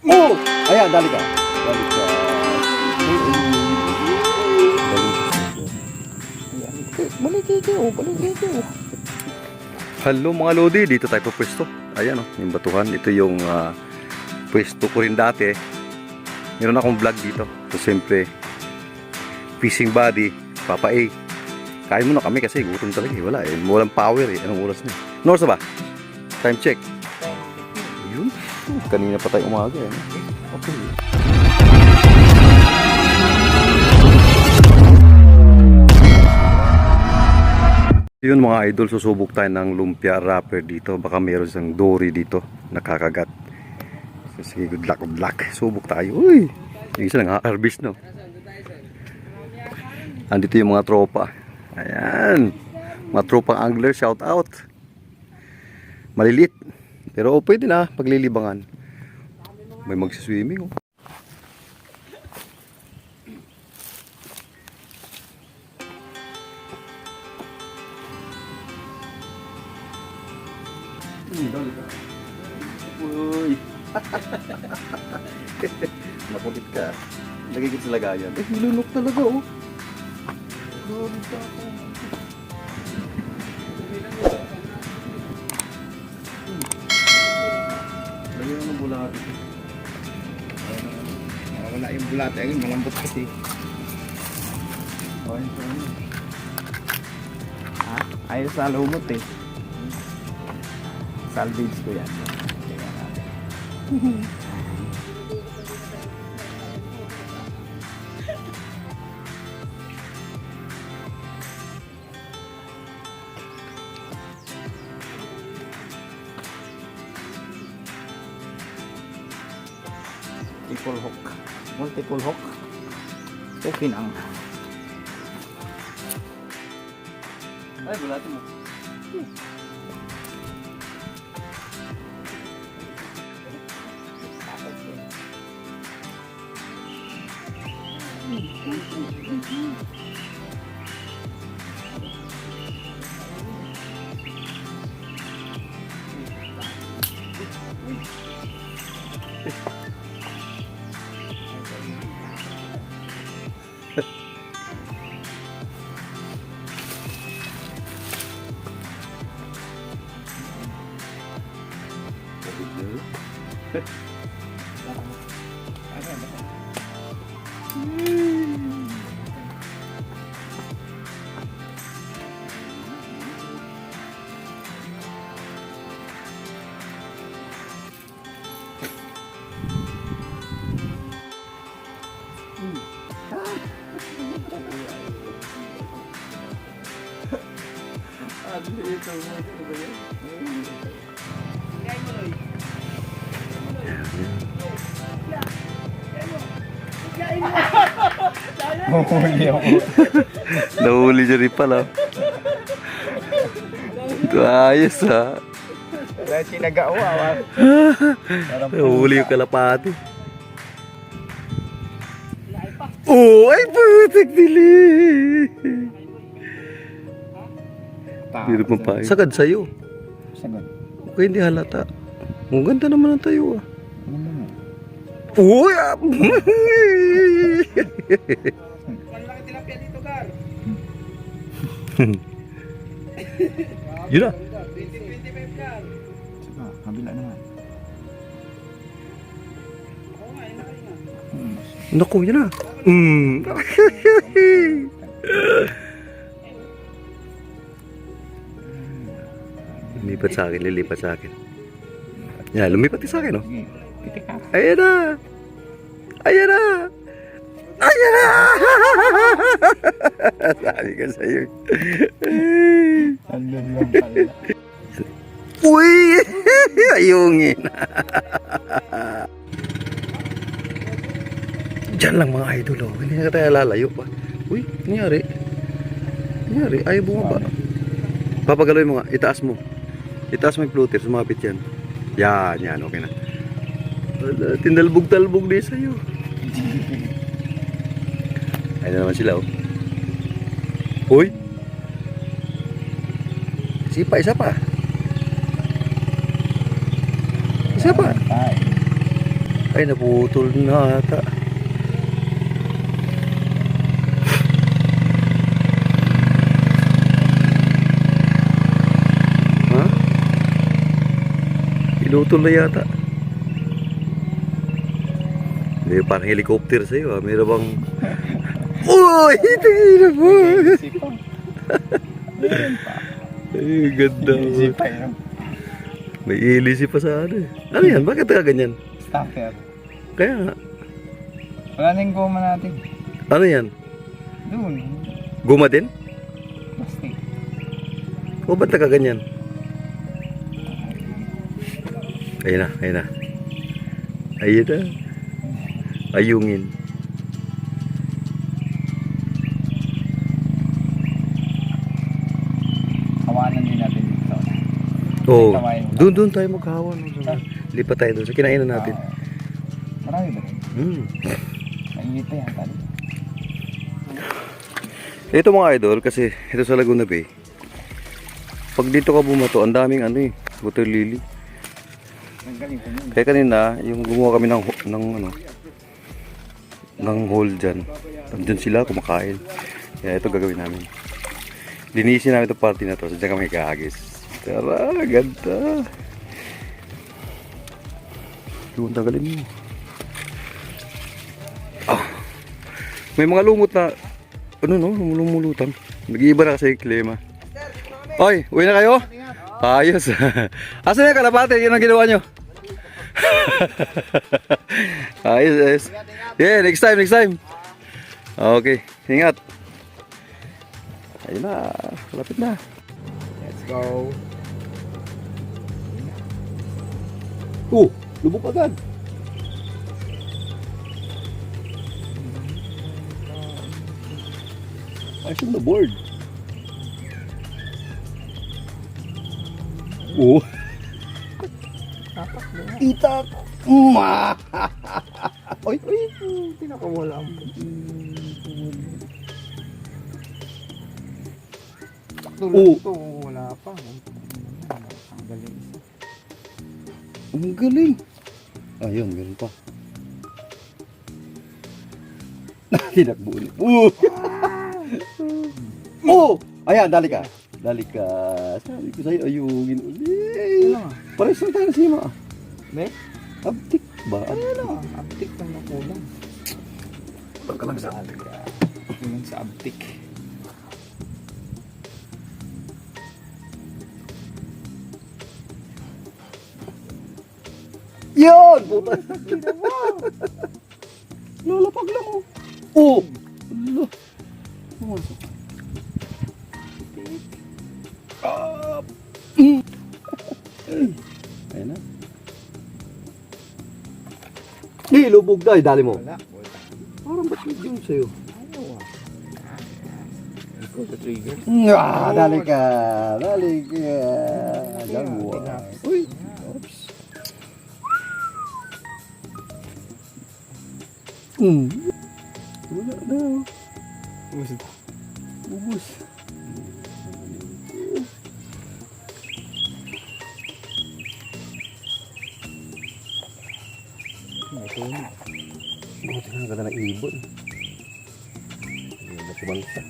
Oh! Ayan, dali ka. Dali ka. Balikiki, oh, balikiki, oh. Hello mga Lodi, dito tayo po pwesto. Ayan oh, yung batuhan. Ito yung ah, pwesto ko rin dati. Meron akong vlog dito. So siyempre, fishing body, Papa A. Kain muna kami kasi gutom talaga eh. Wala eh. Walang power eh. Anong oras na? Na ba? Time check. Yun. Kanina pa tayo umaga eh. Okay. Yun mga idol, susubok tayo ng lumpia wrapper dito. Baka meron siyang dory dito nakakagat. Sige, good luck, good luck. Subok tayo. Uy! Yung isa nang-harvest, no? Andito yung mga tropa. Ayan. Mga tropang angler, shout out. Malilit. Pero oh, pwede na, paglilibangan. May magsiswimming, oh. Uy. Makulit ka. Kita sa lagayan. Eh, nilunok talaga, oh. Grabe ka Wala yung bulate. Ayun, malambot kasi. So ano? Ha? Ayaw sa lumot eh. Salvage ko yan. Kaya natin. Hook. Multiple hook. Okay ang Ay, bulate mo. Ano ba? Ba? Huli ako. Nahuli siya rin pala. Ito ayos ha. Dahil sinagawa. Nahuli yung kalapati. Oh, ay putik dili. Biro pa pa. Sagad sa'yo. Sagot. Okay, hindi halata. Ang ganda naman ang tayo ah. Ano? Uy! Yun na. Sige, kabila naman. Hmm. Naku, yun na. Mm. lumipat sa akin, lilipat sa akin. Yan, lumipat sa akin, oh. Pitik ka. Ayan na! Ayan na! Ayan na! Sabi ka sa'yo. Andun lang pala. Uy! Ayungin. Diyan lang mga idol, oh. Hindi na tayo lalayo pa. Uy, nangyari. Nangyari, ayaw bumaba. Papagaloy mo nga, itaas mo. Itaas mo yung floater, sumapit yan. Yan, yan, okay na. Wala, tinalbog-talbog din sa'yo. Ayun na naman sila, oh. Uy! Isa pa, isa pa. Isa pa. Ay. Naputol na ata. Ha? Pinutol na yata. Hindi, parang helicopter sa'yo ah. Meron bang... Uy! Tingin na po! Ay, ganda. Easy pa yun. May ilisi pa sa ano eh. Ano yan? Bakit ka ganyan? Starter. Kaya nga. Wala na yung goma natin. Ano yan? Doon. Guma din? Plastic. O ba't ka ganyan? Ayun na, ayun na. Ayun na. Ayungin. Mo. Doon, doon tayo maghawan. Lipat tayo doon. Sa kinainan natin. Ah, marami ba rin? Hmm. Mainit pa yan. Tali. Ito mga idol, kasi ito sa Laguna Bay. Pag dito ka bumato, ang daming ano eh, water lily. Kaya kanina, yung gumawa kami ng, ng ano, ng hole dyan. Nandun sila kumakain. Kaya ito gagawin namin. Linisin namin itong party na to. So dyan kami kahagis. Tara, ganda. Yung tagalin mo. Ah. May mga lumot na, ano no, lumulutan. Nag-iiba na kasi yung klima. Oy, uwi na kayo? Ayos. Asan yung kalapate? Yan ang ginawa nyo. ayos, ayos. Yeah, next time, next time. Okay, ingat. Ayun na, lapit na. Let's go. Oh, lubog agad. Ayos yung na board. Oh. Itak. Ma. Oy, oy. Pinakawala ang Oo. Ito, wala pa. Ang galing. Ang galing. Ayun, meron pa. Tinakbo ulit. Oh! oh! Ayan, dali ka. Dali ka. Sabi ko sa'yo, ayungin ulit. Ano? Pares lang tayo sa sima. Be? Abtik ba? Ano? Lang na kulang. Baka lang sa Kulang sa aptik. Yun! Puta. Lalapag lang oh. Oh! Ala. Pumasok. Ah! Mm. Ayun na. Di, lubog na. Dali mo. Wala. Parang ba't yun sa'yo? Ano ah? Ikaw sa trigger. Ah, dali ka. Dali ka. Gagawa. Uy. Hmm. Wala na. Ubus. Ito na. Buti na ganda ng ibon. Ganda kumanta.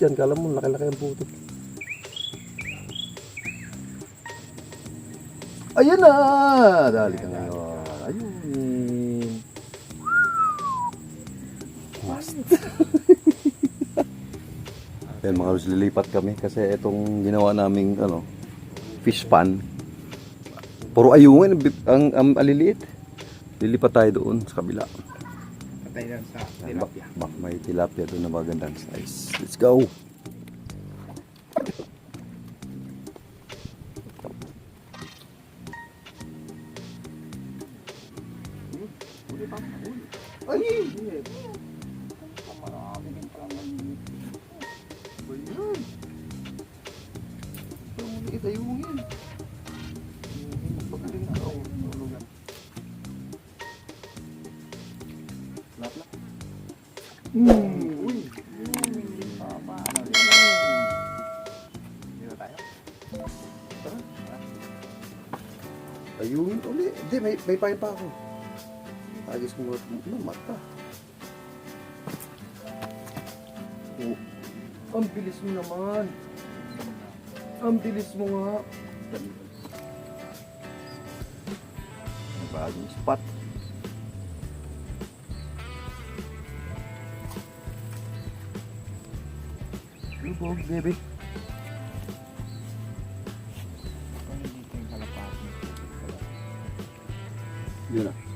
Yan. Kala mo, laki-laki ang puto. Ayan na! Dali ka ngayon. Ayun. Must. Ayan mga Rus, lilipat kami kasi itong ginawa naming ano, fish pan. Puro ayungin ang, ang aliliit. Lilipat tayo doon sa kabila. Patay lang sa Bak, tilapia. bak may tilapia doon na magandang size. Let's go! Ay! Maliit ayungin. Pagaling ka. Hmm. Uy. Tama. Ano rin? Dito tayo. Ayun uli. Hindi, may, may pain pa ako. Agis mo no, mata. Oh. Ang bilis mo naman. Ang bilis mo nga. Bagong spot. Lubog, baby. Yung kalapati? Yun na.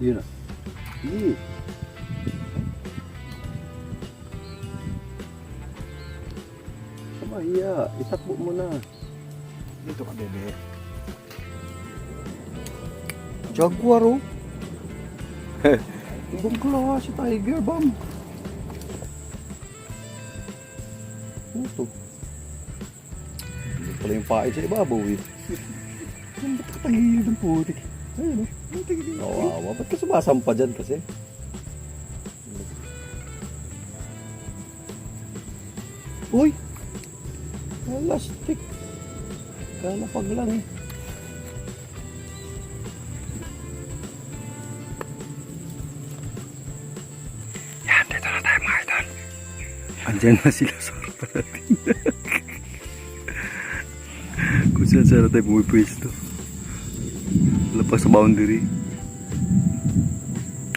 Na. Yee. Sama, iya. Itakbo mo na. Dito ka, bebe. Jaguar, oh. Ibang klase tiger, bam. Ano to? Hindi pala yung pait sa ibabaw, eh. Ano ba't katagilid ng putik? Ayun, oh. Kawawa. Ba't ka sumasampa dyan kasi? Uy! Plastic. Kalapag lang eh. Yan, dito na tayo mga idol. Andyan na sila sa harapan natin. Kung saan saan na tayo pumipwesto. Lapas sa boundary.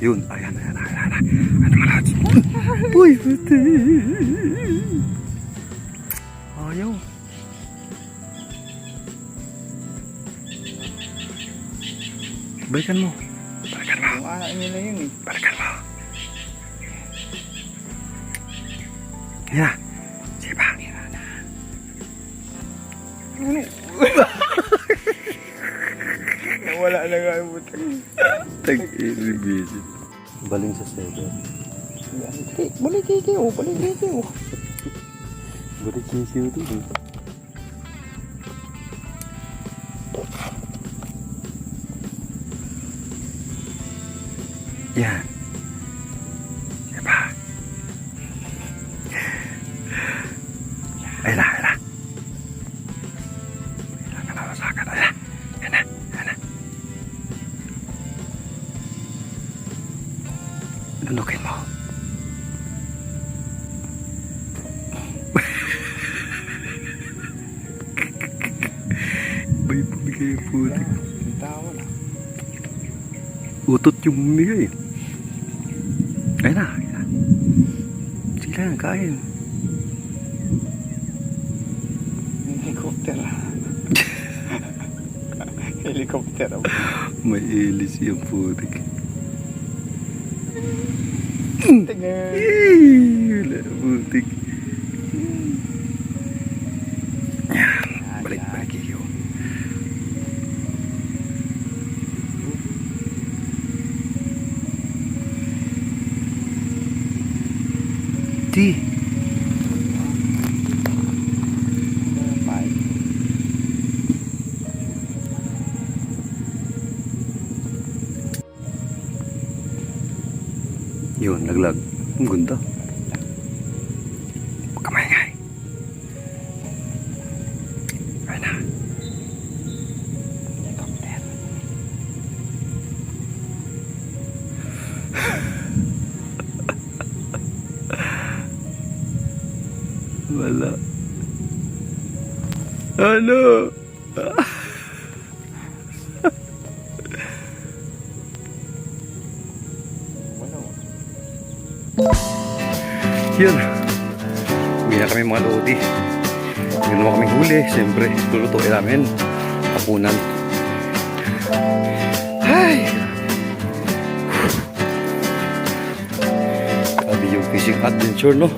Yun, ayan, ayan, ayan, ayan. Lahat? Uy, pati. Ayaw. Balikan mo. Balikan mo. Yung anak nila yun eh. Balikan mo. Ya. Sige Yung butak. Tag-inhibition. Baling sa seven. Balik kiki oh, balik kiki oh. Balik sisiw to. eh. Yan. Yung tawa na. Utot yung bumigay. Ayun na, ayun na. Sige lang, kain. Helicopter. Helicopter. May ilis yung putik. Tingnan. Wala putik. Di. Wala. Ano? Yun. Uwi na kami mga lodi. Naman kami huli. Siyempre, lulutuin namin. Hapunan. Ay! Sabi yung fishing adventure, no?